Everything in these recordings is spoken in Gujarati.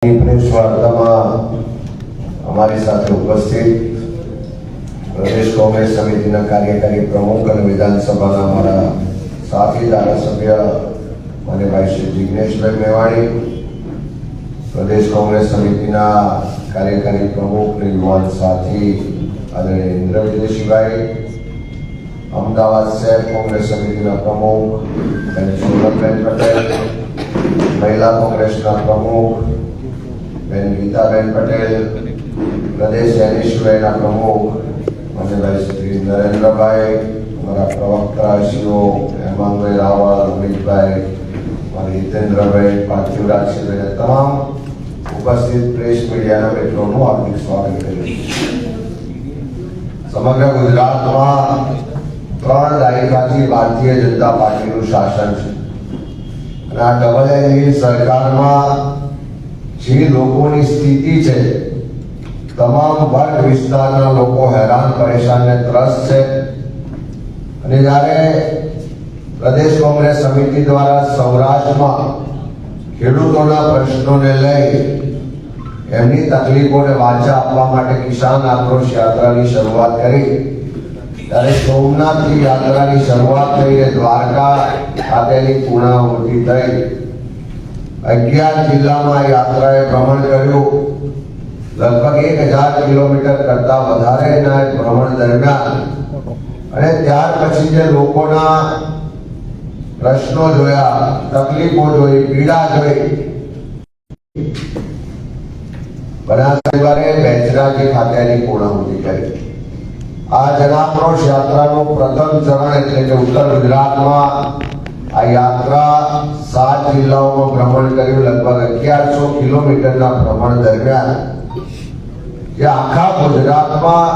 પ્રેસ વાર્તામાં અમારી સાથે ઉપસ્થિત પ્રદેશ કોંગ્રેસ સમિતિના કાર્યકારી પ્રમુખ અને વિધાનસભાના અમારા સાથી ધારાસભ્ય મનેભાઈ શ્રી જિજ્ઞેશભાઈ મેવાણી, પ્રદેશ કોંગ્રેસ સમિતિના કાર્યકારી પ્રમુખ યુવાન સાથી અને ઇન્દ્ર વિજયસિંહભાઈ અમદાવાદ શહેર કોંગ્રેસ સમિતિના પ્રમુખ સોનલબેન પટેલ, મહિલા કોંગ્રેસના પ્રમુખ બેન ગીતાબેન પટેલ, પ્રદેશ એનએસયુઆઈના પ્રમુખ, અને ભાઈ શ્રી નરેન્દ્રભાઈ, અમારા પ્રવક્તાશ્રીઓ, હેમાંગભાઈ રાવળ અમિતભાઈ મારી હિતેન્દ્રભાઈ પાર્થિવરાજસિંહ અને તમામ ઉપસ્થિત પ્રેસ મીડિયાના મિત્રોનું હાર્દિક સ્વાગત કર્યું સમગ્ર ગુજરાતમાં ત્રણ દાયકાથી ભારતીય જનતા પાર્ટીનું શાસન છે. અને આ ડબલ એન્જિન સરકારમાં જે લોકોની સ્થિતિ છે, તમામ વર્ગ વિસ્તારના લોકો હેરાન, પરેશાન ને ત્રસ્ત છે. અને જ્યારે પ્રદેશ કોંગ્રેસ સમિતિ દ્વારા સૌરાષ્ટ્રમાં ખેડૂતોના પ્રશ્નોને લઈ એમની તકલીફોને વાચા આપવા માટે કિસાન આક્રોશ યાત્રાની શરૂઆત કરી, ત્યારે સોમનાથની યાત્રાની શરૂઆત થઈને દ્વારકા ખાતેની પૂર્ણાહુતિ થઈ. અગિયાર જિલ્લામાં યાત્રાએ ભ્રમણ કર્યું. લગભગ એક હજાર કિલોમીટર કરતા વધારેના એના ભ્રમણ દરમિયાન. અને ત્યાર પછી જે લોકોના પ્રશ્નો જોયા, તકલીફો જોઈ, પીડા જોઈ. બનાસકાંઠાએ બેચરાજી ખાતેની પૂર્ણાહુતિ કરી. આ જનાક્રોશ યાત્રાનું પ્રથમ ચરણ એટલે કે ઉત્તર ગુજરાતમાં આ યાત્રા સાત જિલ્લાઓમાં ભ્રમણ કર્યું, લગભગ અગિયારસો કિલોમીટરના ભ્રમણ દરમિયાન જે આખા ગુજરાતમાં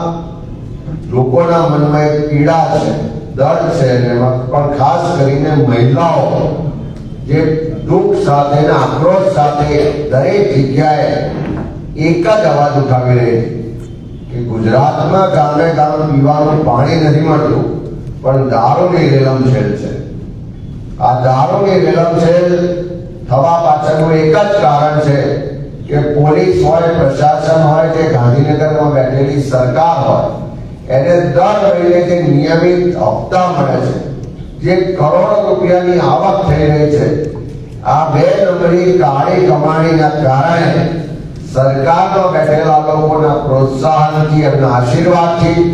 લોકોના મનમાં એક પીડા છે દર્દ છે એમાં પણ ખાસ કરીને મહિલાઓ જે દુઃખ સાથે આક્રોશ સાથે દરેક જગ્યાએ એક જ અવાજ ઉઠાવી રહી કે ગુજરાતમાં ગામે ગામ પીવાનું પાણી નથી મળતું, પણ દારૂની રેલમછેલ છે. આ દારૂની છે થવા પાછળનું એક જ કારણ છે કે પોલીસ હોય, પ્રશાસન હોય, કે ગાંધીનગરમાં બેઠેલી સરકાર હોય, એને દર મહિને જે નિયમિત હપ્તા મળે છે, જે કરોડો રૂપિયાની આવક થઈ રહી છે, આ બે નંબરની કાળી કમાણીના કારણે સરકારમાં બેઠેલા લોકોના પ્રોત્સાહનથી એમના આશીર્વાદથી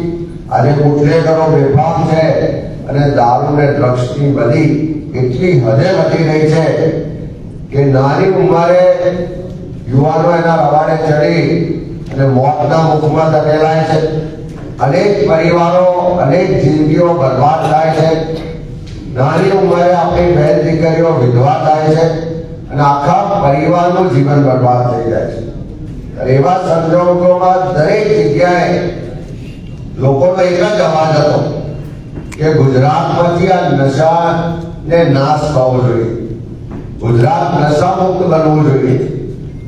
આજે બુટલેગરો બેફામ છે અને દારૂ ને ડ્રગ્સની બધી એટલી હદે વધી રહી છે કે નાની ઉંમરે યુવાનો એના રવાડે ચડી અને મોતના મુખમાં ધકેલાય છે. અનેક પરિવારો, અનેક જિંદગીઓ બરબાદ થાય છે. નાની ઉંમરે આપણી બહેન દીકરીઓ વિધવા થાય છે અને આખા પરિવારનું જીવન બરબાદ થઈ જાય છે. એવા સંજોગોમાં દરેક જગ્યાએ લોકોનો એક જ અવાજ હતો કે ગુજરાતમાંથી આ નશાને નાશ થવો જોઈએ. ગુજરાત નશા મુક્ત બનવું જોઈએ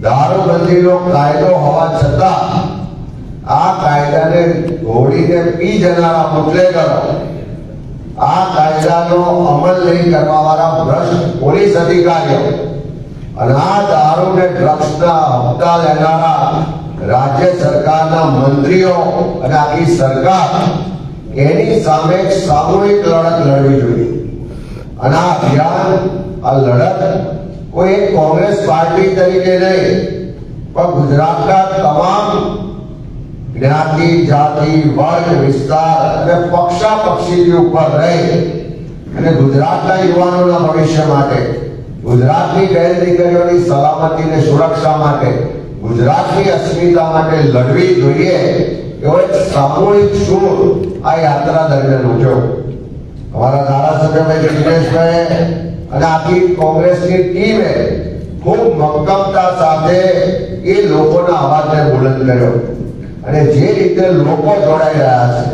દારૂબંધીનો કાયદો હોવા છતાં આ કાયદાને ઘોડીને પી જનારા બુટલેગરો આ કાયદાનો અમલ નહીં કરવાવાળા ભ્રષ્ટ પોલીસ અધિકારીઓ અને આ દારૂ ને ડ્રગ્સના હપ્તા લેનારા રાજ્ય સરકારના મંત્રીઓ અને આખી સરકાર એની સામે સામૂહિક લડત લડવી જોઈએ. અને આ અભિયાન આ લડત કોઈ એક કોંગ્રેસ પાર્ટી તરીકે નહીં પણ ગુજરાતના તમામ જ્ઞાતિ જાતિ વર્ગ વિસ્તાર અને પક્ષા પક્ષી ઉપર રહી અને ગુજરાતના યુવાનોના ભવિષ્ય માટે ગુજરાતની બહેન દીકરીઓની સલામતી અને સુરક્ષા માટે ગુજરાતની અસ્મિતા માટે લડવી જોઈએ એવો એક સામૂહિક સૂર આ યાત્રા દરમિયાન ઉઠ્યો અમારા ધારાસભ્યભાઈ જિગ્નેશભાઈ અને આખી કોંગ્રેસની ટીમે ખૂબ મક્કમતા સાથે એ લોકોના અવાજને બુલંદ કર્યો. અને જે રીતે લોકો જોડાઈ રહ્યા છે,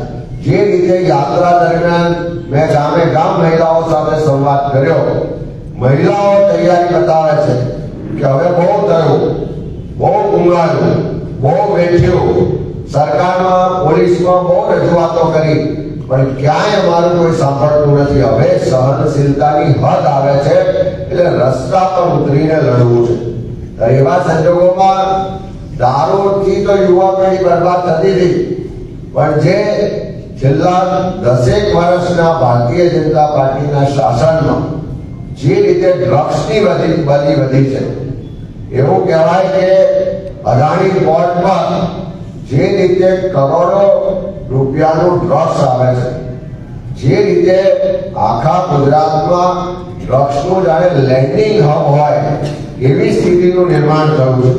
જે રીતે યાત્રા દરમિયાન મેં ગામે ગામ મહિલાઓ સાથે સંવાદ કર્યો, મહિલાઓ તૈયારી બતાવે છે કે હવે બહુ થયું, બહુ ગુંગાયું બહુ વેઠ્યું સરકારમાં પોલીસમાં બહુ રજૂઆતો કરી. પણ ક્યાંય અમારું કોઈ સાંભળતું નથી. હવે સહનશીલતાની હદ આવે છે, એટલે રસ્તા પર ઉતરીને લડવું છે. એવા સંજોગોમાં દારૂથી તો યુવા પેઢી બરબાદ થતી હતી. પણ જે છેલ્લા દસેક વર્ષના ભારતીય જનતા પાર્ટીના શાસનમાં જે રીતે ડ્રગ્સની વધી વધી છે. એવું કહેવાય કે અદાણી પોર્ટ પર જે રીતે કરોડો રૂપિયાનું ડ્રગ્સ આવે છે, જે રીતે આખા ગુજરાતમાં ડ્રગ્સનું જાણે લેન્ડિંગ હબ હોય, એવી સ્થિતિનું નિર્માણ થયું છે.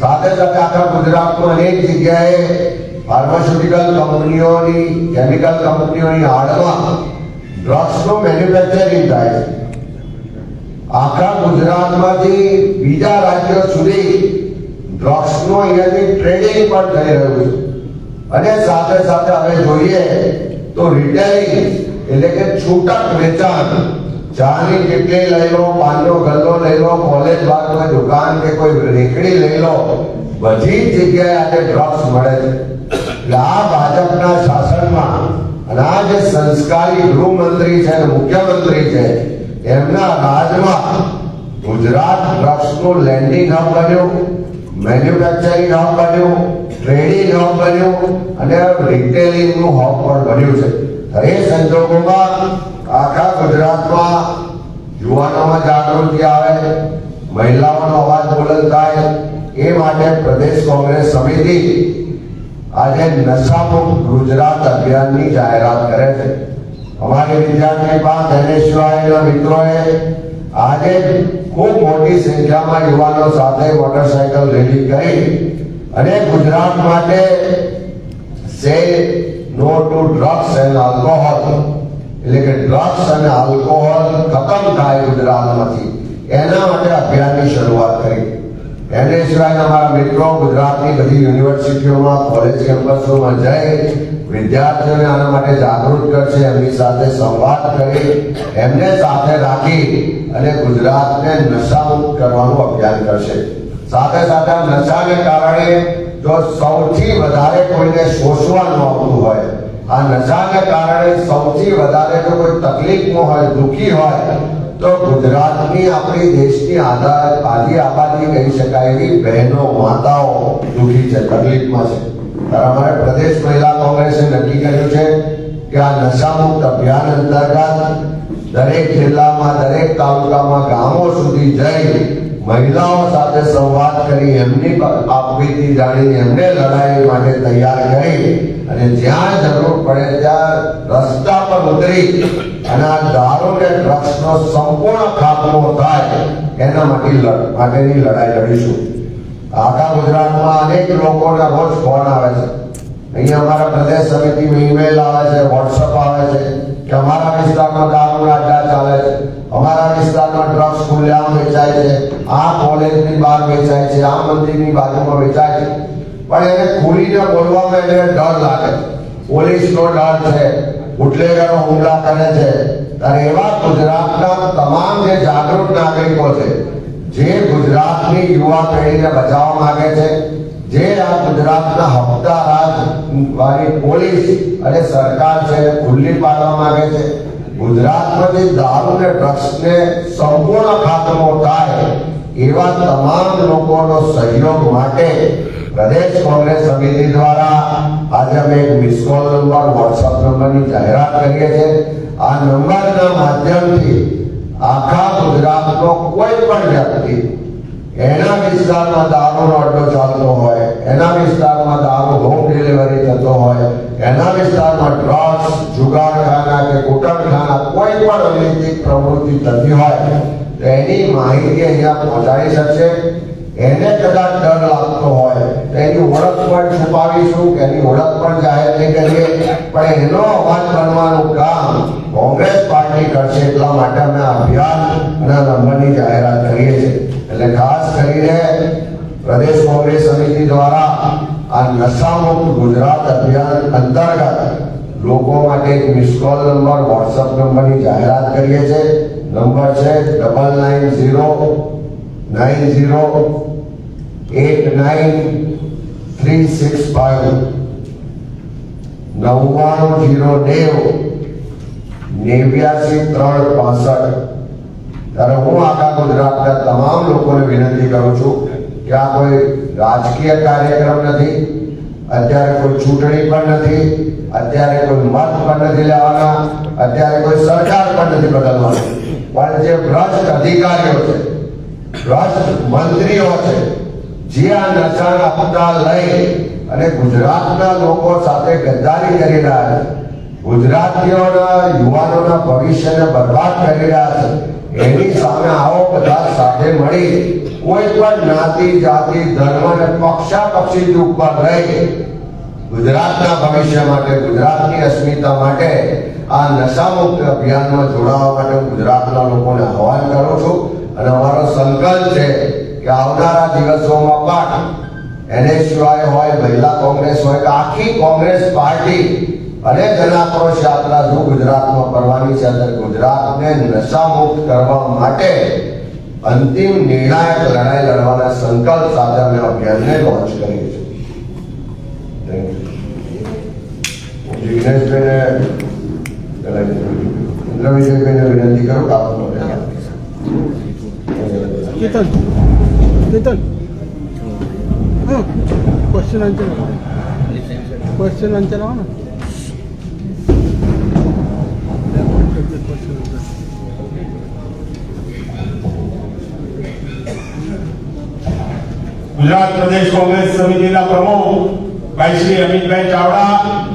સાથે સાથે આખા ગુજરાતમાં અનેક જગ્યાએ ફાર્માસ્યુટિકલ કંપનીઓની કેમિકલ કંપનીઓની આડમાં ડ્રગ્સનું મેન્યુફેક્ચરિંગ થાય છે. આખા ગુજરાતમાંથી બીજા રાજ્યો સુધી ડ્રગ્સનું અહીંયાથી ટ્રેડિંગ પણ થઈ રહ્યું છે. અને સાથે સાથે હવે જોઈએ તો રિટેલિંગ એટલે કે છૂટક વેચાણ. ચાની કેટલી લઈ લો પાનનો ગલ્લો લઈ લો કોલેજ બાદ કોઈ દુકાન કે કોઈ રેકડી લઈ લો, બધી જગ્યાએ આજે ડ્રગ્સ મળે છે. એટલે આ ભાજપના શાસનમાં અને આ જે સંસ્કારી ગૃહમંત્રી છે અને મુખ્યમંત્રી છે, એમના રાજમાં ગુજરાત ડ્રગ્સનું લેન્ડિંગ હબ બન્યું. મેન્યુફેક્ચરિંગ હબ બન્યું ટ્રેડિંગ હબ બન્યું અને રિટેલિંગનું હબ પણ બન્યું છે. એ સંજોગોમાં આખા ગુજરાતમાં યુવાનોમાં જાગૃતિ આવે, મહિલાઓનો અવાજ બુલંદ થાય, એ માટે પ્રદેશ કોંગ્રેસ સમિતિ આજે નશામુક્ત ગુજરાત અભિયાનની જાહેરાત કરે છે. અમારી વિદ્યાર્થી પાંચ એનએસયુઆઈના મિત્રોએ આજે ખૂબ મોટી સંખ્યામાં યુવાનો સાથે મોટરસાયકલ રેલી કરી અને ગુજરાત માટે say no to drugs and alcohol, એટલે કે ડ્રગ્સ અને આલ્કોહોલ ખતમ થાય ગુજરાતમાંથી. એના માટે અભિયાનની શરૂઆત કરી. એને સિવાય અમારા મિત્રો, ગુજરાતની બધી યુનિવર્સિટીઓમાં, કોલેજ કેમ્પસોમાં જઈ વિદ્યાર્થીઓને આના માટે જાગૃત કરશે, એમની સાથે સંવાદ કરી, એમને સાથે રાખી અને ગુજરાતને નશામુક્ત કરવાનું અભિયાન કરશે. સાથે સાથે નશાને કારણે જો સૌથી વધારે કોઈને શોષવાનું આવતું હોય, આ નશાને કારણે સૌથી વધારે જો કોઈ તકલીફમાં હોય, દુઃખી હોય, તો ગુજરાતની આપણી દેશની આધાર આદિ આબાદી કહી શકાય એવી બહેનો, માતાઓ દુઃખી છે, તકલીફમાં છે. અમારે પ્રદેશ મહિલા કોંગ્રેસે નક્કી કર્યું છે કે આ નશામુક્ત અભિયાન અંતર્ગત દરેક જિલ્લામાં, દરેક તાલુકામાં, ગામો સુધી જઈ મહિલાઓ સાથે સંવાદ કરી એમની આપવીતી જાણી એમને લડાઈ માટે તૈયાર કરી અને જ્યાં જરૂર પડે ત્યાં રસ્તા પર ઉતરી અને આ દારૂ કે ડ્રગ્સનો સંપૂર્ણ ખાતમો થાય એના માટે માટેની લડાઈ લડીશું. આખા ગુજરાતમાં અનેક લોકોના રોજ ફોન આવે છે. અહીંયા અમારા પ્રદેશ સમિતિમાં ઈમેલ આવે છે વોટ્સઅપ આવે છે. કે અમારા વિસ્તારમાં દારૂના અડ્ડા ચાલે છે અમારા વિસ્તારમાં ડ્રગ્સ ખુલ્લેઆમ વેચાય છે આ કોલેજની બહાર વેચાય આ બાજુમાં વેચાય છે. પણ એને ખુલીને બોલવામાં એને ડર લાગે પોલીસનો ડર છે બુટલેગરો હુમલા કરે છે. ત્યારે એવા ગુજરાતના તમામ જે જાગૃત નાગરિકો છે, જે ગુજરાતની યુવા પેઢીને બચાવવા માંગે છે, જે આ ગુજરાતના હપ્તા રાજ વાળી પોલીસ અને સરકાર છે ખુલ્લી પાડવા માંગે છે. ગુજરાતમાંથી દારૂ ને ડ્રગ્સને સંપૂર્ણ ખાતમો થાય એવા તમામ લોકોનો સહયોગ માટે પ્રદેશ કોંગ્રેસ સમિતિ દ્વારા આજે અમે એક મિસ કોલ નંબર વોટ્સઅપ નંબરની જાહેરાત કરીએ છીએ. આ નંબરના માધ્યમથી આખા ગુજરાતનો કોઈ પણ વ્યક્તિ એના વિસ્તારમાં દારૂનો અડ્ડો ચાલતો હોય, એના વિસ્તારમાં દારૂ હોમ ડિલિવરી થતો હોય, એના વિસ્તારમાં ડ્રગ્સ જુગારખાના કે કુટરખાના કોઈ પણ અનૈતિક પ્રવૃત્તિ થતી હોય એની માહિતી અહીંયા પહોંચાડી શકશે. એને કદાચ ડર લાગતો હોય. તો એની ઓળખ પણ છુપાવીશું એની ઓળખ પણ જાહેર નહીં કરીએ. પણ એનો અવાજ બનવાનું કામ કોંગ્રેસ પાર્ટી કરશે એટલા માટે અમે અભિયાનના નંબરની જાહેરાત કરીએ છીએ. એટલે ખાસ કરીને પ્રદેશ કોંગ્રેસ સમિતિ દ્વારા આ નશામુક્ત ગુજરાત અભિયાન અંતર્ગત લોકો માટે એક મિસ કોલ નંબર વોટ્સઅપ નંબરની જાહેરાત કરીએ છીએ. નંબર છે double nine zero nine zero eight nine three six five નવ્વાણું જીરો નેવું નેવ્યાસી ત્રણ પાસઠ ત્યારે હું આખા ગુજરાતના તમામ લોકોને વિનંતી કરું છું કે આ કોઈ રાજકીય કાર્યક્રમ નથી, અત્યારે કોઈ ચૂંટણી પણ નથી, અત્યારે કોઈ મત પણ નથી લેવાના, અત્યારે કોઈ સરકાર પણ નથી બદલવાની. પણ જે ભ્રષ્ટ અધિકારીઓ છે, ભ્રષ્ટ મંત્રીઓ છે, જે આ નશાના આપતા લઈ અને ગુજરાતના લોકો સાથે ગદ્દારી કરી રહ્યા છે, ગુજરાતીઓના, યુવાનોના ભવિષ્યને બરબાદ કરી રહ્યા છે, એની સામે આવો બધા સાથે મળી કોઈ પણ જ્ઞાતિ જાતિ, ધર્મ અને પક્ષાપક્ષી ઉપર રહી ગુજરાતના ભવિષ્ય માટે, ગુજરાતની અસ્મિતા માટે આ નશામુક્ત અભિયાનમાં જોડાવા માટે ગુજરાતના લોકોને આહવાન કરું છું અને અમારો સંકલ્પ છે કે આવનારા દિવસોમાં પણ એનએસયુઆઈ હોય મહિલા કોંગ્રેસ હોય કે આખી કોંગ્રેસ પાર્ટી અને જનાક્રોશ યાત્રા જો ગુજરાતમાં કરવાની છે, અંદર ગુજરાતને નશામુક્ત કરવા માટે અંતિમ નિર્ણાયક લડાઈ લડવાના સંકલ્પ સાથે અમે અભિયાનને લોન્ચ કરીએ છીએ. Thank વિજયભાઈને વિનંતી કરું આપનો Ketan Ketan question answer question answer આવો ને ગુજરાત પ્રદેશ કોંગ્રેસ સમિતિના પ્રમુખ ભાઈ શ્રી અમિતભાઈ ચાવડા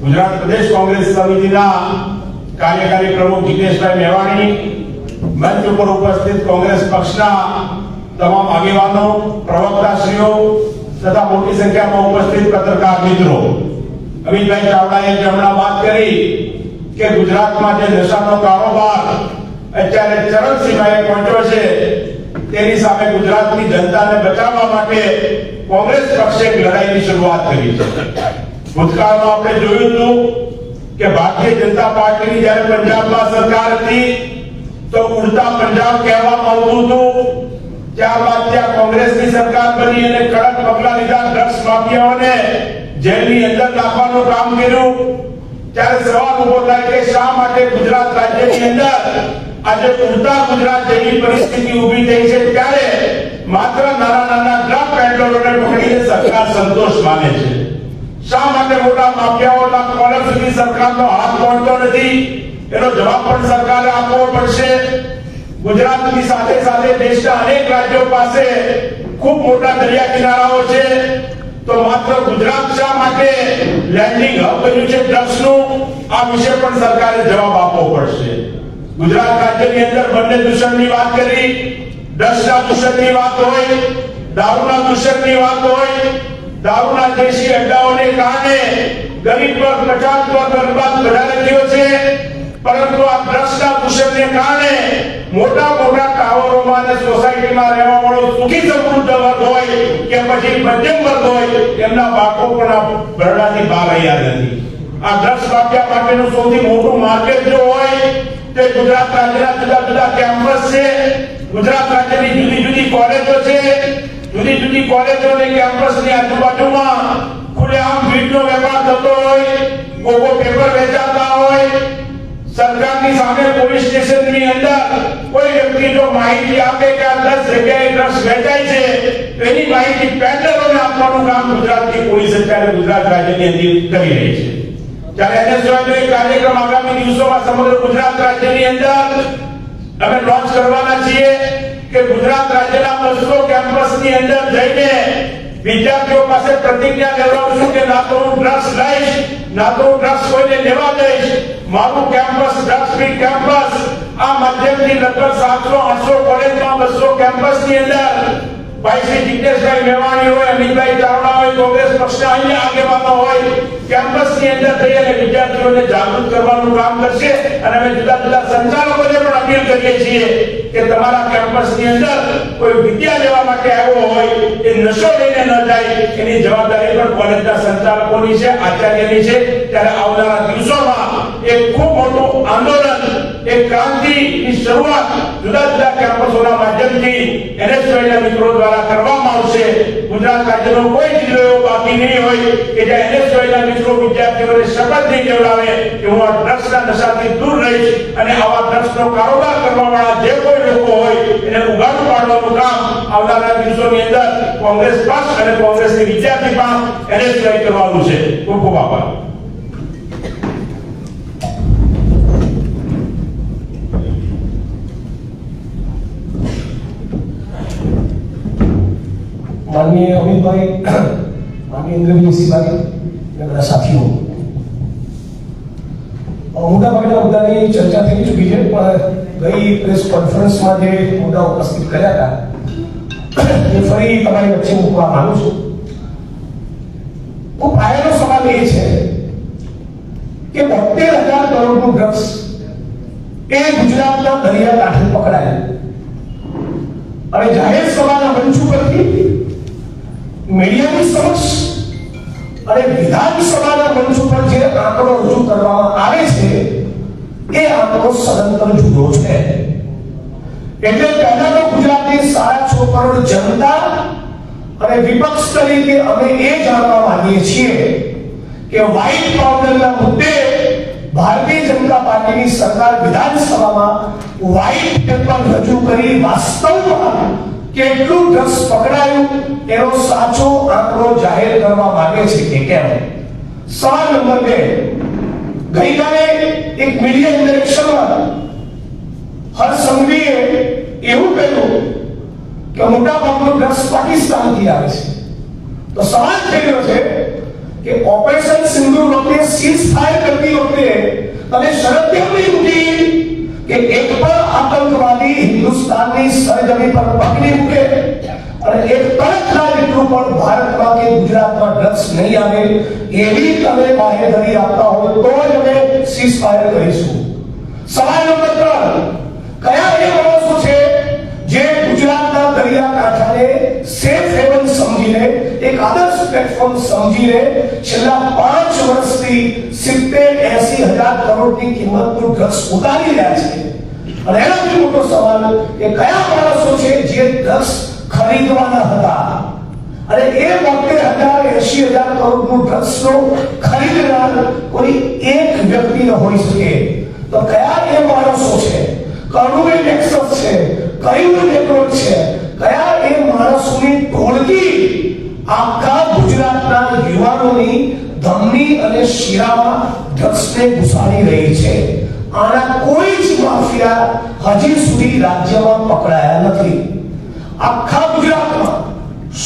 ગુજરાત પ્રદેશ કોંગ્રેસ સમિતિના કાર્યકારી પ્રમુખ જીતેશભાઈ મેવાણી, મંચ ઉપર ઉપસ્થિત કોંગ્રેસ પક્ષના તમામ આગેવાનો, પ્રવક્તાશ્રીઓ તથા મોટી સંખ્યામાં ઉપસ્થિત પત્રકાર મિત્રો. અમિતભાઈ ચાવડાએ હમણાં વાત કરી કે ગુજરાતમાં જે નશાનો કારોબાર અત્યારે ચરમસીમાએ પહોંચ્યો છે, તેની સામે ગુજરાતની જનતાને બચાવવા માટે કોંગ્રેસ પક્ષે લડાઈની શરૂઆત કરી છે. ભૂતકાળમાં આપણે જોયું હતું કે ભારતીય જનતા પાર્ટીની જ્યારે પંજાબમાં સરકાર હતી, તો ઉડતા પંજાબ કહેવામાં આવતું હતું ત્યારબાદ ત્યાં કોંગ્રેસની સરકાર બની અને કડક પગલા લીધા ડ્રગ્સ માફિયાઓને જેલની અંદર નાખવાનું કામ કર્યું. ત્યારે સવાલ ઊભો થાય કે શા માટે ગુજરાત રાજ્યની અંદર આજે ઉડતા ગુજરાત જેવી પરિસ્થિતિ ઊભી થઈ છે? ત્યારે માત્ર નાના નાના ડ્રગ પેડલરોને પકડીને સરકાર સંતોષ માને છે. શા માટે મોટા માફિયાઓના કોલર સુધી સરકારનો હાથ પહોંચતો નથી? એનો જવાબ પણ સરકારે આપવો પડશે. ગુજરાતની સાથે સાથે દેશના અનેક રાજ્યો પાસે ખૂબ મોટા દરિયા કિનારાઓ છે. તો માત્ર ગુજરાત શા માટે લેન્ડિંગ હબ બન્યું છે ડ્રગ્સનું? આ વિશે પણ સરકારે જવાબ આપવો પડશે. ગુજરાત રાજ્યની અંદર બંને દૂષણની વાત કરી. ડ્રગ્સના દૂષણની વાત હોય, દારૂના દૂષણની વાત હોય દારૂના દેશી અડ્ડાઓને કારણે ગરીબ વર્ગ પચાસ વર્ગ અનુપાત વધારે થયો છે. પરંતુ આ ડ્રગ્સના દૂષણને કારણે મોટા મોટા ટાવરોમાં અને સોસાયટીમાં રહેવા વાળો સુખી સમૃદ્ધ વર્ગ હોય કે પછી મધ્યમ વર્ગ હોય, એમના બાળકો પણ આ ભરડાથી બહાર રહ્યા નથી. આ દ્રશ માફિયા માટેનું સૌથી મોટું માર્કેટ જો હોય, તે ગુજરાત રાજ્યના જુદા જુદા કેમ્પસ છે. ગુજરાત રાજ્યની જુદી જુદી કોલેજો છે. જુદી જુદી કોલેજો અને કેમ્પસની આજુબાજુમાં ખુલ્લેઆમ વીજનો વેપાર થતો હોય કોકો પેપર વેચાતા હોય, સરકારની સામે પોલીસ સ્ટેશનની અંદર કોઈ વ્યક્તિ જો માહિતી આપે કે આ દસ જગ્યાએ ડ્રગ્સ વેચાય છે એની માહિતી પેડલરોને આપવાનું કામ ગુજરાતની પોલીસ અત્યારે ગુજરાત રાજ્યની અંદર કરી રહી છે. ત્યારે એનએસયુઆઈનો એક કાર્યક્રમ આગામી દિવસોમાં સમગ્ર ગુજરાત રાજ્યની અંદર અમે લોન્ચ કરવાના છીએ. કે ગુજરાત રાજ્યના બસો કેમ્પસની અંદર જઈને વિદ્યાર્થીઓ પાસે પ્રતિજ્ઞા લેવડાવશું કે ના તો હું ડ્રગ્સ લઈશ, ના તો હું ડ્રગ્સ કોઈને લેવા દઈશ. મારું કેમ્પસ ડ્રગ્સ ફ્રી કેમ્પસ. આ માધ્યમથી લગભગ સાતસો, આઠસો કોલેજમાં બસો કેમ્પસની અંદર ભાઈ શ્રી મેવાણી હોય, અમિતભાઈ ચાવડા હોય, કોંગ્રેસ પક્ષના અહીંયા આગેવાનો હોય, કેમ્પસની અંદર થઈ અને વિદ્યાર્થીઓને જાગૃત કરવાનું કામ કરશે. અને અમે જુદા જુદા સંચાલકોને પણ અપીલ કરીએ છીએ કે તમારા કેમ્પસની અંદર કોઈ વિદ્યા લેવા માટે આવ્યો હોય, એ નશો લઈને ન જાય. એની જવાબદારી પણ કોલેજના સંચાલકોની છે, આચાર્યની છે. ત્યારે આવનારા દિવસોમાં એક ખૂબ મોટું આંદોલન એક ક્રાંતિની શરૂઆત જુદા જુદા કેમ્પસોના માધ્યમથી એનએસયુઆઈના મિત્રો દ્વારા કરવામાં આવશે. ગુજરાત રાજ્યનો કોઈ જિલ્લો એવો બાકી નહીં હોય કે જ્યાં એનએસયુઆઈના મિત્રો વિદ્યાર્થીઓને શપથ નહીં લેવડાવે કે હું આ ડ્રગ્સના નશાથી દૂર રહીશ અને આવા ડ્રગ્સનો કારોબાર કરવાવાળા જે કોઈ લોકો હોય એને ઉગાડું પાડવાનું કામ આવનારા દિવસોની અંદર કોંગ્રેસ પક્ષ અને કોંગ્રેસની વિદ્યાર્થી પણ એનએસયુઆઈ કરવાનું છે. ખૂબ ખૂબ આભાર. માનનીય અમિતભાઈ, માનનીય ઇન્દ્રજીત સિંહભાઈ અને બધા સાથીઓ મોટાભાગના મુદ્દાની ચર્ચા થઈ ચૂકી છે, પણ ગઈ પ્રેસ કોન્ફરન્સમાં જે મુદ્દા ઉપસ્થિત કર્યા હતા, એ ફરી તમારી વચ્ચે મૂકવા માંગુ છું. તો પાયાનો સવાલ એ છે કે બોતેર હજાર કરોડનું ડ્રગ્સ એ ગુજરાતના દરિયાકાંઠે પકડાયું. અને જાહેર સભાના મંચ ઉપરથી મીડિયાની સમક્ષ અને વિધાનસભાના મંચ ઉપર જે આંકડો રજૂ કરવામાં આવે છે, એ આંકડો સદંતર જુદો છે. એટલે પહેલાનો ગુજરાતની સાડા છ કરોડ જનતા અને વિપક્ષ તરીકે અમે એ જાણવા માંગીએ છીએ કે વ્હાઇટ પાવડરના મુદ્દે ભારતીય જનતા પાર્ટીની સરકાર વિધાનસભામાં વ્હાઇટ પેપર રજૂ કરી વાસ્તવમાં કેટલું ડ્રગ્સ પકડાયું, એનો સાચો આંકડો જાહેર કરવા માંગે છે કે કેમ? સવાલ નંબર બે. ગઈકાલે એક મીડિયા ઇન્ટરેક્શનમાં હર્ષ સંઘવીએ એવું કહ્યું કે મોટા ભાગનું ડ્રગ્સ પાકિસ્તાનથી આવે છે. તો સવાલ થઈ રહ્યો છે કે ઓપરેશન સિંદૂર વખતે સીઝ ફાયર કરતી વખતે તમે શરત કેમ નહીં મૂકી? કે એક પણ આતંકવાદી હિન્દુસ્તાનની સરજમી પર પકડી મૂકે અને એક તરતના જેટલું પણ ભારતમાં કે ગુજરાતમાં ડ્રગ્સ નહીં આવે, એવી તમે બાહેધરી આપતા હોય તો જ અમે સીઝ ફાયર કરીશું. સવાલ નંબર ત્રણ, કયા એ માણસો છે જે ગુજરાતના દરિયાકાંઠાને સેફ હેવન સમજીને, એક આદર્શ પ્લેટફોર્મ સમજીને, છેલ્લા પાંચ વર્ષથી સિત્તેર, એસી હજાર કરોડની કિંમતનું ડ્રગ્સ ઉતારી રહ્યા છે. અને એનાથી મોટો સવાલ કે કયા માણસો છે જે ડ્રગ્સ ખરીદવાના હતા? અને એ વખતે હજાર, એસી હજાર કરોડનું ડ્રગ્સનો ખરીદનાર કોઈ એક વ્યક્તિ ન હોઈ શકે. તો કયા એ માણસો છે? કરોડો નેક્સસ છે, કયું નેટવર્ક છે? કયા એ માણસોની ટોળકી આખા ગુજરાતના યુવાનોની ધમની અને શિરામાં ડ્રગ્સને ઘુસાડી રહી છે. આના કોઈ જ માફિયા હજી સુધી રાજ્યમાં પકડાયા નથી. આખા ગુજરાતમાં,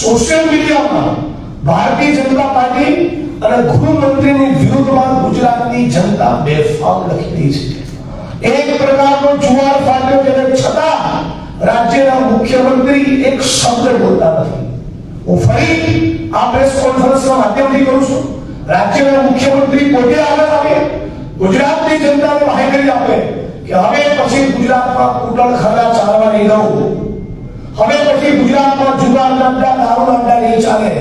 સોશિયલ મીડિયામાં, ભારતીય જનતા પાર્ટી અને ગૃહમંત્રીની વિરુદ્ધમાં ગુજરાતની જનતા બેફામ લખી છે. એક પ્રકારનો જુવાર ફાટ્યો તેને છતાં રાજ્યના મુખ્યમંત્રી એક શબ્દ બોલતા નથી. હું ફરી આ પ્રેસ કોન્ફરન્સના માધ્યમથી કરું છું. રાજ્યના મુખ્યમંત્રી પોતે આગળ આવે, ગુજરાતની જનતાને માહિતી આપે કે હવે પછી ગુજરાતમાં કુટળ ખરા ચાલવા નહીં રહું હવે પછી ગુજરાતમાં જુગાર અડ્ડા દારૂ અડ્ડા નહીં ચાલે.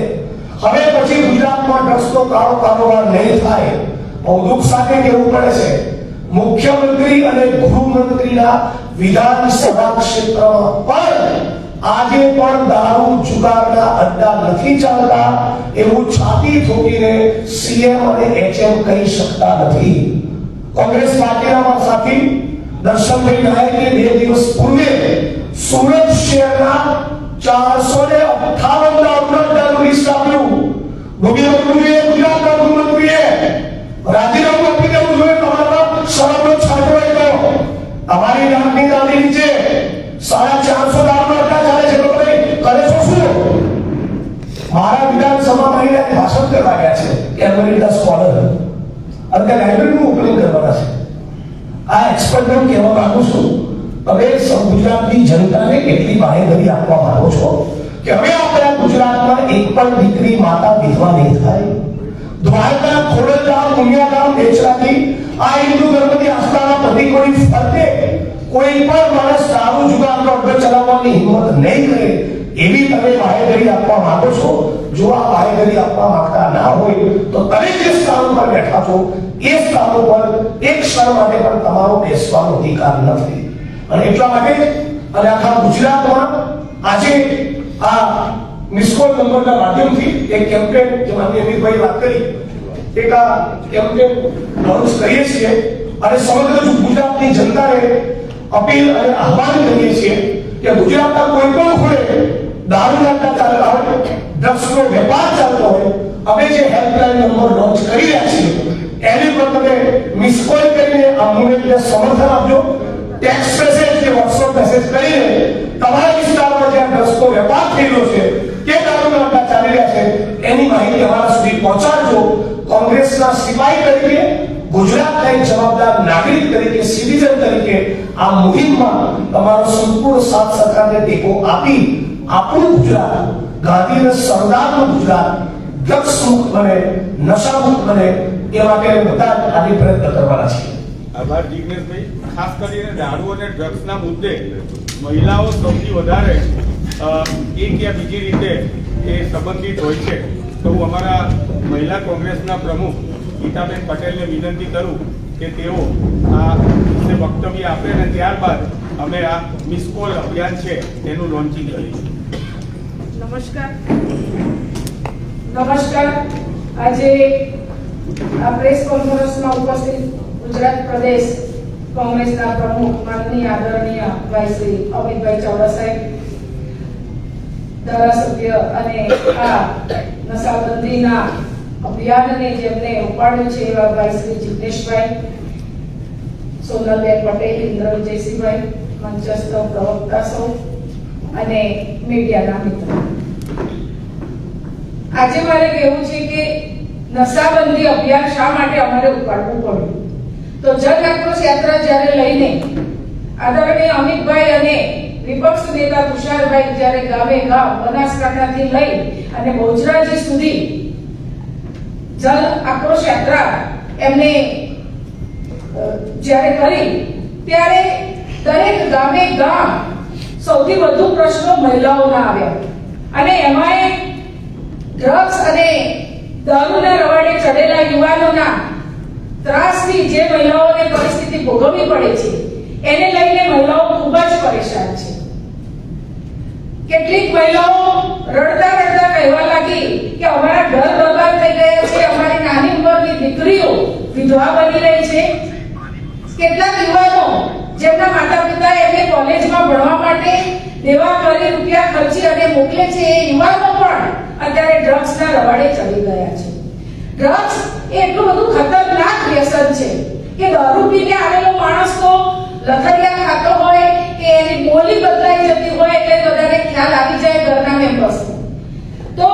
હવે પછી ગુજરાતમાં ડ્રગ્સનો કાળો કારોબાર નહીં થાય. બહુ દુઃખ સાથે કહેવું પડે છે. મુખ્યમંત્રી અને ગૃહમંત્રીના વિધાનસભા ક્ષેત્રમાં પણ આજે પણ દારૂ જુગારના અડ્ડા નથી ચાલતા, એવું છાતી ઠોકીને સીએમ અને એચએમ કહી શકતા નથી. કોંગ્રેસ પાર્ટીના સાથી, દર્શનભાઈ નાયકે બે દિવસ પૂર્વે સુરત શહેરના ચારસો ને સાડા ચારસો દારૂના અડ્ડા ચાલે છે તો તમે કરે છો શું મારા વિધાનસભામાં આવીને ભાષણ કરવા ગયા છે, કે અમેરિકા સ્કોલર. અને તે લાઇબ્રેરીનું ઉપયોગ કરવાના છે. આ એક્સપર્ટ હું કહેવા માંગુ છું, તમે ગુજરાતની જનતાને કેટલી બાહેધરી આપવા માંગો છો? કે હવે આપણા ગુજરાતમાં એક પણ દીકરી માતા વિધવા નહીં થાય? દ્વારકા, ખોડલધામ દુનિયાધામ બેચરાથી આ હિન્દુ ધર્મની આસ્થાના પ્રતિકોની ફરતે કોઈ પણ માણસ દારૂ જુગારનો અડ્ડો ચલાવવાની હિંમત નહીં કરે, એવી તમે બાહેધરી આપવા માંગો છો? જો આ બાહેધરી આપવા માંગતા ના હોય, તો તમે જે સ્થાન પર બેઠા છો, એ સ્થાન પર એક ક્ષણ માટે પણ તમારો બેસવાનો અધિકાર નથી. અને એટલા માટે અને આખા ગુજરાતમાં આજે આ મિસકોલ નંબરના માધ્યમથી એક કેમ્પેન જે માન્ય અમિતભાઈ વાત કરી, એક આ કેમ્પેન લોન્ચ કરીએ છીએ. અને સમગ્ર ગુજરાતની જનતાને અપીલ અને આહવાન કરીએ છીએ કે ગુજરાતના કોઈ પણ ખૂણે દારૂના ચાલતા હોય, ડ્રગ્સનો વેપાર ચાલતો હોય, અમે જે હેલ્પલાઇન નંબર લોન્ચ કરી રહ્યા છીએ, એની પર તમે મિસ કોલ કરીને આ મુવમેન્ટને સમર્થન આપજો. ટેક્સ્ટ મેસેજ કે વોટ્સએપ મેસેજ કરીને તમારા વિસ્તારમાં જ્યાં ડ્રગ્સનો વેપાર થઈ રહ્યો છે, કે દારૂના અડ્ડા ચાલી રહ્યા છે, એની માહિતી અમારા સુધી પહોંચાડજો. કોંગ્રેસના સિપાઈ તરીકે, ગુજરાતના એક જવાબદાર નાગરિક તરીકે, સિટીઝન તરીકે આ મુહિમમાં તમારો સંપૂર્ણ સાથ સહકારને ટેકો આપી આપણું ગુજરાત, ગાંધીને સરદારનું ગુજરાત ડ્રગ્સ મુક્ત બને નશા મુક્ત બને એ માટે બધા આજે પ્રયત્ન કરવાના છીએ. આભાર જિગ્નેશભાઈ. ખાસ કરીને દારૂ અને ડ્રગ્સના મુદ્દે મહિલાઓ સૌથી વધારે એક યા બીજી રીતે એ સંબંધિત હોય છે. તો હું અમારા મહિલા કોંગ્રેસના પ્રમુખ ગીતાબેન પટેલને વિનંતી કરું કે તેઓ આ વિશે વક્તવ્ય આપે અને ત્યારબાદ અમે આ મિસ કોલ અભિયાન છે તેનું લોન્ચિંગ કરીશું. નમસ્કાર. નમસ્કાર. આજે આ પ્રેસ કોન્ફરન્સમાં ઉપસ્થિત ગુજરાત પ્રદેશ કોંગ્રેસના પ્રમુખ માનનીય આદરણીય ભાઈ શ્રી અમિતભાઈ ચાવડા ધારાસભ્ય અને આ નશાબંધીના અભિયાનને જેમને ઉપાડ્યું છે એવા ભાઈ શ્રી જિગ્નેશભાઈ સોનલબેન પટેલ ઇન્દ્ર વિજયસિંહભાઈ, મંચસ્થ પ્રવક્તા સૌ અને મીડિયાના મિત્રો. આજે મારે કહેવું છે કે નશાબંધી અભિયાન શા માટે અમારે ઉપાડવું પડ્યું? તો જન આક્રોશ યાત્રા જ્યારે લઈને આદરણીય અમિતભાઈ અને વિપક્ષ નેતા તુષારભાઈ જ્યારે ગામે ગામ બનાસકાંઠાથી લઈ અને બહુચરાજી સુધી જન આક્રોશ યાત્રા એમને જ્યારે કરી, ત્યારે દરેક ગામે ગામ સૌથી વધુ પ્રશ્નો મહિલાઓના આવ્યા. અને એમાંય ડ્રગ્સ અને દારૂના રવાડે ચડેલા યુવાનોના ત્રાસથી જે મહિલાઓને પરિસ્થિતિ ભોગવવી પડે છે, એને લઈને મહિલાઓ ખૂબ જ પરેશાન છે. કેટલીક મહિલાઓ રડતા રડતા કહેવા લાગી કે અમારા ઘર બરબાદ થઈ ગયા છે, અમારી નાની ઉંમરની દીકરીઓ વિધવા બની રહી છે કેટલાક યુવાનો જેમના માતા પિતા એમને કોલેજમાં ભણવા માટે દેવા કરી રૂપિયા ખર્ચી અને મોકલે છે, એ યુવાનો પણ અત્યારે ડ્રગ્સના રવાડે ચડી ગયા છે. ડ્રગ્સ એ એટલું બધું ખતરનાક વ્યસન છે કે દારૂ પીને આવેલો માણસ તો લથડિયા ખાતો હોય કે એની બોલી બદલાઈ જતી હોય એટલે બધાને ખ્યાલ આવી જાય ઘરના મેમ્બર્સ તો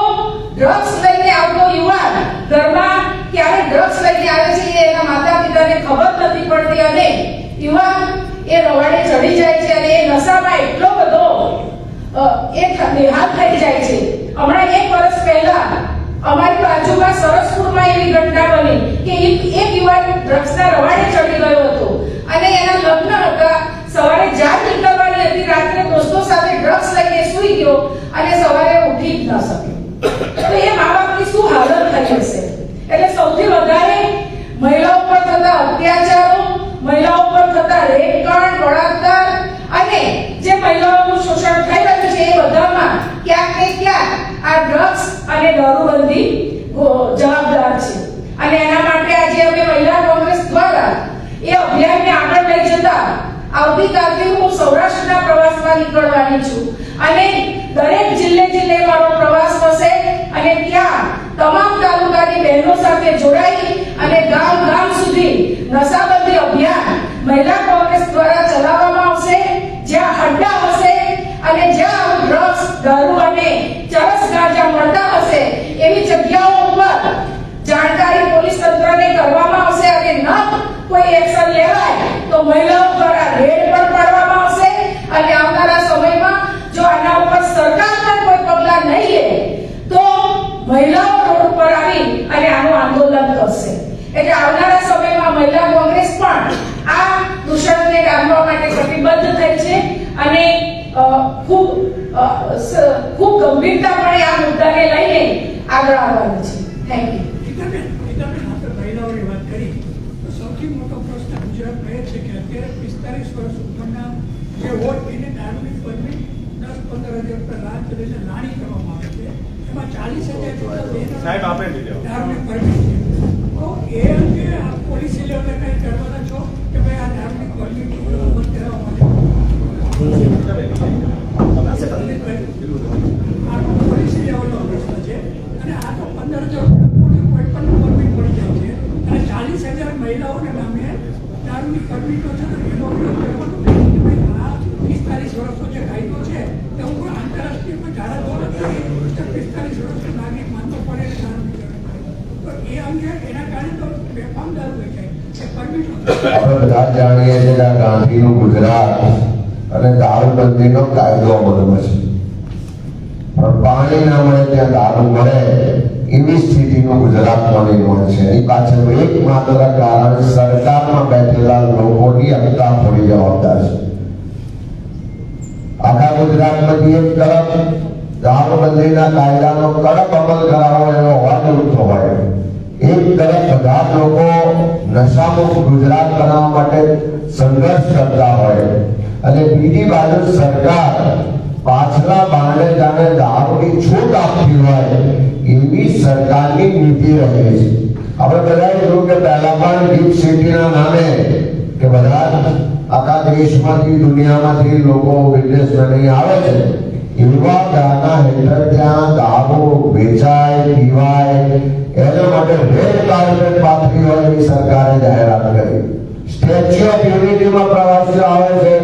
ડ્રગ્સ લઈને આવતો યુવાન ઘરમાં ક્યારે ડ્રગ્સ લઈને આવે છે એના માતા પિતાને ખબર નથી પડતી અને યુવાન એ રવાડે ચડી જાય છે અને એ નશામાં એટલો બધો એ નિહાલ થઈ જાય છે. હમણાં એક વર્ષ પહેલા અમારી બાજુમાં સરસપુરમાં એવી ઘટના બની કે એક યુવાન ડ્રગ્સના રવાડે ચડી ગયો હતો. અને એના લગ્ન હતા. સવારે જાન નીકળવાની હતી. રાત્રે દોસ્તો સાથે ડ્રગ્સ લઈને સૂઈ ગયો અને સવારે ઉઠી જ ન શક્યો. તો એ મા બાપની શું હાલત થઈ હશે? એટલે સૌથી વધારે મહિલાઓ પર થતા અત્યાચારો, મહિલાઓ પર થતા રેપકાંડ બળાત્કાર અને જે મહિલાઓનું શોષણ થઈ રહ્યું છે એ બધામાં ક્યાંક ને ક્યાંક આ ડ્રગ્સ અને દારૂબંધી જવાબદાર છે. અને એના માટે આજે અમે મહિલા કોંગ્રેસ દ્વારા એ અભિયાનને આગળ લઈ જતા આવતીકાલથી હું સૌરાષ્ટ્રના પ્રવાસમાં નીકળવાની છું. અને દરેક જિલ્લે જિલ્લે મારો પ્રવાસ થશે અને ત્યાં તમામ તાલુકાની બહેનો સાથે જોડાઈ અને ગામ ગામ સુધી નશાબંધી અભિયાન મહિલા કોંગ્રેસ દ્વારા ચલાવવામાં આવશે, જ્યાં હડ્ડા હશે અને જ્યાં ડ્રગ્સ, દારૂ અને ચરસ ગાંજા મળતા હશે, એવી જગ્યાઓ ઉપર જાણકારી પોલીસ તંત્રને કરવામાં આવશે અને ન કોઈ એક્શન લેવાય તો મહિલાઓ દ્વારા રેડ પણ પાડવામાં આવશે અને આવનારા સમયમાં જો આના ઉપર સરકાર પણ કોઈ પગલાં નહીં લે, તો મહિલાઓ અને આનું આંદોલન કરશે. એટલે આવનારા સમયમાં મહિલા કોંગ્રેસ પણ આ દૂષણને ડામવા માટે કટિબદ્ધ થઈ છે અને ખૂબ ખૂબ ગંભીરતાપણે આ મુદ્દાને લઈને આગળ આવવાની છે થેન્ક યુ ગીતાબેન ગીતાબેન આપણે મહિલાઓની વાત કરી તો સૌથી મોટો પ્રશ્ન ગુજરાતમાં એ છે કે અત્યારે પિસ્તાલીસ વર્ષ ઉપરના જે હોય એને દારૂની પરમિટ દસ પંદર હજાર રૂપિયા લાંચ લઈને લાણી કરવામાં આવે છે ચાલીસ હજાર જેટલા બહેનો સાહેબ આપે દીધો દારૂની પરમિટ છે તો એ અંગે આ પોલીસ લેવલે કંઈ કરવાના છો કે ભાઈ આ દારૂની પરમિટ બંધ કરાવવા માટે આ પોલીસ લેવલનો પ્રશ્ન છે અને આ તો પંદર હજાર કોઈ પણ પરમિટ મળી જાય છે અને ચાલીસ હજાર મહિલાઓને નામે દારૂની પરમિટો છે તો એનો ઉપયોગ કરવાનો કે ભાઈ આ પિસ્તાલીસ વર્ષનો જે કાયદો છે તે હું કોઈ આંતરરાષ્ટ્રીય કોઈ ધારા ધોરણ નથી પિસ્તાલીસ વર્ષનો નાગરિક માનવો પડે પડે એ અંગે એના કારણે તો બેફામ દારૂ વેચાય. ગુજરાત અને દારૂબંધીનો છે. પણ પાછળ એકમાત્ર કારણ સરકારમાં બેઠેલા લોકોની અટકાફોડી જવાબદાર છે. આખા ગુજરાતમાંથી એક તરફ દારૂબંધીના કાયદાનો કડક અમલ કરાવો એનો અવાજ ઉઠતો હોય. એક તરફ બધા લોકો નશામુક્ત ગુજરાત બનાવવા માટે સંઘર્ષ કરતા હોય અને બીજી બાજુ સરકાર પાછલા બારણે જાણે દારૂની છૂટ આપતી હોય એવી સરકારની નીતિ રહી છે. આપણે બધા જોયું કે પહેલા પણ ગિફ્ટ સિટીના નામે કે બધા આખા દેશમાંથી, દુનિયામાંથી લોકો બિઝનેસ બની આવે છે. એવા ગાના હેઠળ ત્યાં દારૂ વેચાય પીવાય એના માટે રેડ કાર્પેટ પાથરી હોય એવી સરકારે જાહેરાત કરી સ્ટેચ્યુ ઓફ યુનિટીમાં પ્રવાસીઓ આવે છે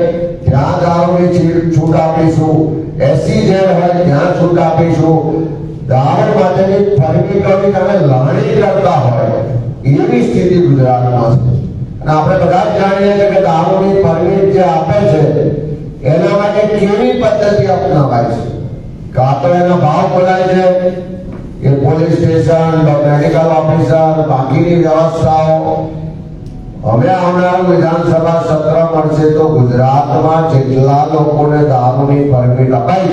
ત્યાં દારૂની છૂટ છૂટ આપીશું એસી જેલ હોય ત્યાં છૂટ આપીશું દારૂ માટેની પરમિટોની તમે લણણી કરતા હોય એવી સ્થિતિ ગુજરાતમાં છે અને આપણે બધા જ જાણીએ છીએ કે દારૂની પરમિટ જે આપે છે એના માટે કેવી પદ્ધતિ અપનાવાય છે કાં તો એનો ભાવ બોલાય છે કે પોલીસ સ્ટેશન મેડિકલ ઓફિસર બાકીની વ્યવસ્થાઓ હવે આવનારું વિધાનસભા સત્ર મળશે તો ગુજરાતમાં જેટલા લોકોને દારૂની પરમિટ અપાઈ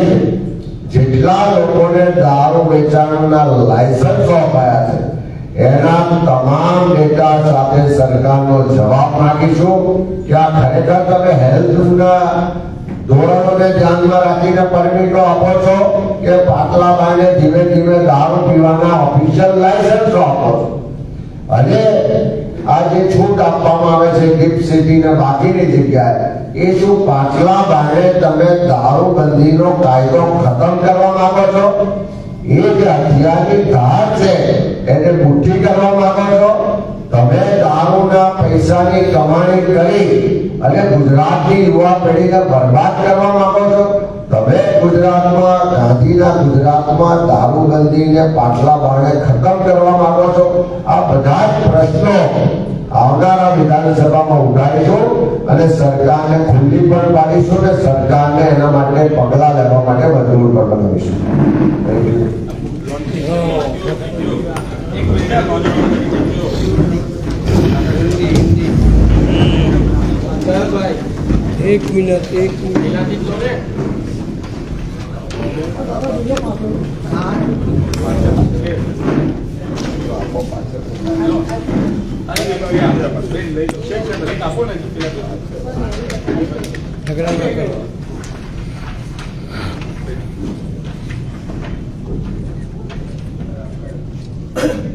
છે જેટલા લોકોને દારૂ વેચાણના લાયસન્સો અપાયા છે એના તમામ ડેટા સાથે સરકારનો જવાબ માંગીશું કે આ ખરેખર તમે હેલ્થના ધોરણોને ધ્યાનમાં રાખીને પરમિટો આપો છો કે પાટલા બાઈને ધીમે ધીમે દારૂ પીવાના ઓફિશિયલ લાયસન્સ આપો છો. અને આ જે છૂટ આપવામાં આવે છે, ગિફ્ટ સિટીને બાકીની જગ્યાએ, એ શું પાછલા બારે તમે દારૂબંધીનો કાયદો ખતમ કરવા માંગો છો? એ જે હથિયારની ધાર છે, એને મુઠ્ઠી કરવા માંગો છો? તમે દારૂના પૈસાની કમાણી કરી અને ગુજરાતની યુવા પેઢીને બરબાદ કરવા માંગો છો? તમે ગુજરાતમાં, ગાંધીના ગુજરાતમાં દારૂબંધીને પાટલા બારણે ખતમ કરવા માંગો છો? આ બધા જ પ્રશ્નો આવનારા વિધાનસભામાં ઉઠાવીશું અને સરકારને ખુલ્લી પણ પાડીશું અને સરકારને એના માટે પગલાં લેવા માટે મજબૂર પણ બનાવીશું. એક મિનિટ એક ઝઘડા Thank